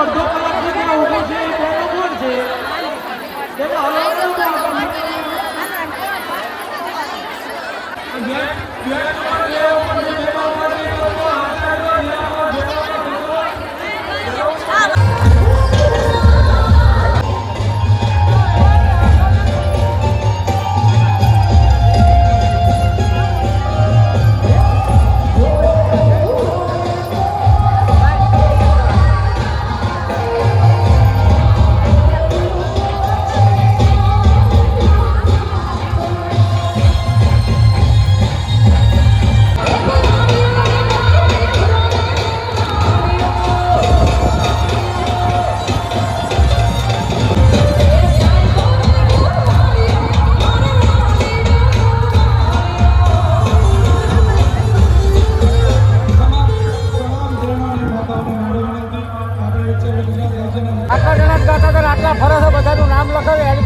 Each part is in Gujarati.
মধ্যখানা থেকে Yeah, yeah. ಹೇಳಿ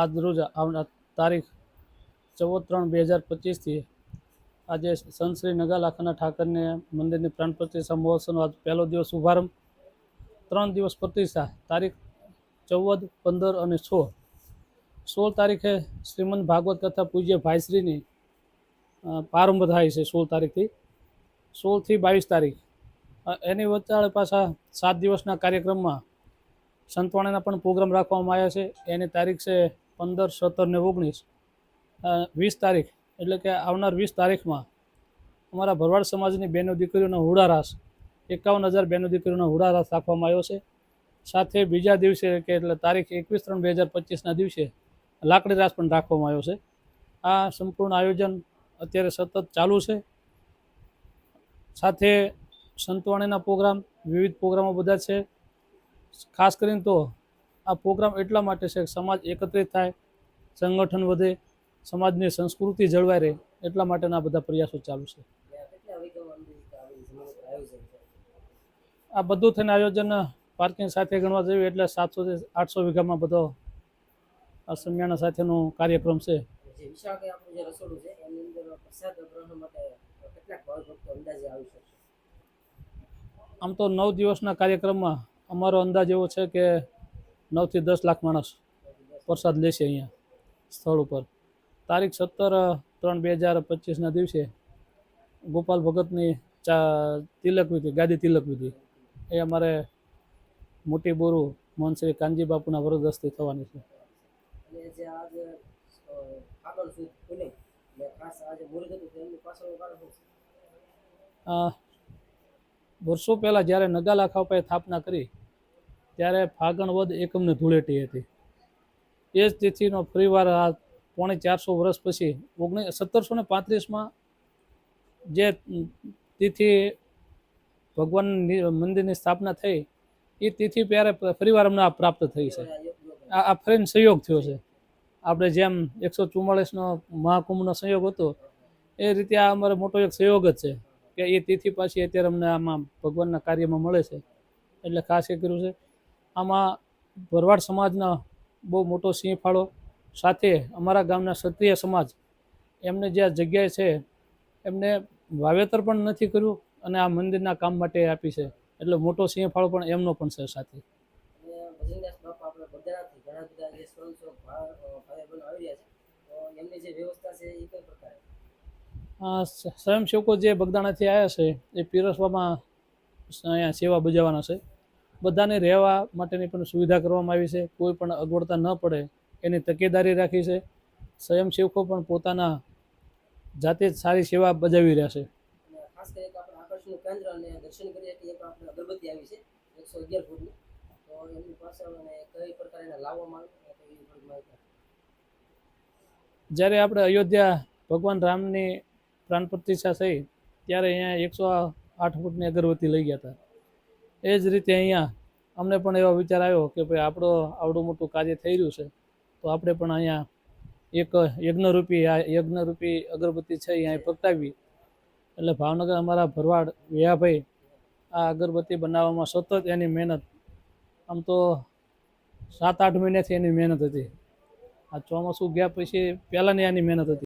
આજ રોજ આવનાર તારીખ ચૌદ ત્રણ બે હજાર પચીસથી આજે સંતશ્રી નગાલાખાના ઠાકરને મંદિરની પ્રાણ પ્રતિષ્ઠા મહોત્સવનો આજ પહેલો દિવસ શુભારંભ. ત્રણ દિવસ પ્રતિષ્ઠા, તારીખ ચૌદ, પંદર અને સોળ. સોળ તારીખે શ્રીમદ ભાગવત કથા પૂજ્ય ભાઈશ્રીની પ્રારંભ થાય છે સોળ તારીખથી. સોળથી બાવીસ તારીખ. એની વચ્ચે પાછા સાત દિવસના કાર્યક્રમમાં સંતવાણીના પણ પ્રોગ્રામ રાખવામાં આવ્યા છે. એની તારીખ છે પંદર, સત્તર ને ઓગણીસ વીસ તારીખ, એટલે કે આવનાર વીસ તારીખમાં અમારા ભરવાડ સમાજની બહેનો દીકરીઓનો હુડારાસ એકાવન હજાર બહેનો દીકરીઓનો હુડારાસ રાખવામાં આવ્યો છે. સાથે બીજા દિવસે કે એટલે તારીખ એકવીસ ત્રણ બે હજાર પચીસના દિવસે લાકડી રાસ પણ રાખવામાં આવ્યો છે. આ સંપૂર્ણ આયોજન અત્યારે સતત ચાલુ છે. સાથે સંતવાણીના પ્રોગ્રામ, વિવિધ પ્રોગ્રામો બધા છે. ખાસ કરીને તો આ પ્રોગ્રામ એટલા માટે છે કે સમાજ એકત્રિત થાય સંગઠન વધે સમાજની સંસ્કૃતિ જળવાઈ રહે એટલા માટેના બધા પ્રયાસો ચાલુ છે. આ બધું થઈને આયોજન પાર્કિંગ સાથે ગણવા જેવું એટલે સાતસો આઠસો વીઘામાં બધો આ સમિયાણા સાથેનો કાર્યક્રમ છે. આમ તો નવ દિવસના કાર્યક્રમમાં અમારો અંદાજ એવો છે કે નવથી દસ લાખ માણસ પ્રસાદ લેશે અહીંયા સ્થળ ઉપર. તારીખ સત્તર ત્રણ બે હજાર પચીસના દિવસે ગોપાલ ભગતની ચા તિલકવિધિ ગાદી તિલક વિધિ. એ અમારે મોટી બોરુ મોહન શ્રી કાનજી બાપુના વરદસ્તી થવાની છે. વર્ષો પહેલાં જ્યારે નગાલા ઉપર સ્થાપના કરી ત્યારે ફાગણ વદ એકમને ધૂળેટી હતી. એ જ તિથિનો ફરીવાર આ પોણે ચારસો વર્ષ પછી ઓગણીસ સત્તરસો ને પાંત્રીસમાં જે તિથિ ભગવાન મંદિરની સ્થાપના થઈ, એ તિથિ ત્યારે ફરીવાર અમને આ પ્રાપ્ત થઈ છે. આ આ ફરીને સંયોગ થયો છે. આપણે જેમ એકસો ચુમ્માળીસનો મહાકુંભનો સંયોગ હતો, એ રીતે આ અમારો મોટો એક સંયોગ જ છે કે એ તિથિ પાછી અત્યારે અમને આમાં ભગવાનના કાર્યમાં મળે છે. એટલે ખાસ એ કર્યું છે આમાં ભરવાડ સમાજના બહુ મોટો સિંહ ફાળો સાથે અમારા ગામના ક્ષત્રિય સમાજ એમને જે આ જગ્યાએ છે એમને વાવેતર પણ નથી કર્યું અને આ મંદિરના કામ માટે આપી છે. એટલે મોટો સિંહ ફાળો પણ એમનો પણ છે સાથે. સ્વયંસેવકો જે બગદાણાથી આવ્યા છે એ પીરસવામાં અહીંયા સેવા બજાવવાના છે. બધાને રહેવા માટેની પણ સુવિધા કરવામાં આવી છે. કોઈ પણ અગવડતા ન પડે એની તકેદારી રાખી છે. સ્વયંસેવકો પણ પોતાના જાતે જ સારી સેવા બજાવી રહ્યા છે. ખાસ કરી આપણે આકર્ષણનું કેન્દ્ર અને દર્શન કરીએ કે એક આપણે અગરબત્તી આવી છે એકસો અગિયાર ફૂટની. તો એમની પાછળ અને કઈ પ્રકારે લાવવામાં આવે તો એવી થોડીક માહિતી આપો. જ્યારે આપણે અયોધ્યા ભગવાન રામની પ્રાણ પ્રતિષ્ઠા થઈ ત્યારે અહીંયા એકસો આઠ ફૂટની અગરબત્તી લઈ ગયા હતા. એ જ રીતે અહીંયા અમને પણ એવો વિચાર આવ્યો કે ભાઈ આપણો આવડું મોટું કાર્ય થઈ રહ્યું છે, તો આપણે પણ અહીંયા એક યજ્ઞરૂપી, આ યજ્ઞરૂપી અગરબત્તી છે અહીંયા અહીં પ્રગટાવી એટલે ભાવનગર અમારા ભરવાડ વ્યાભાઈ આ અગરબત્તી બનાવવામાં સતત એની મહેનત, આમ તો સાત આઠ મહિનાથી એની મહેનત હતી. આ ચોમાસું ગયા પછી પહેલાંની એની મહેનત હતી.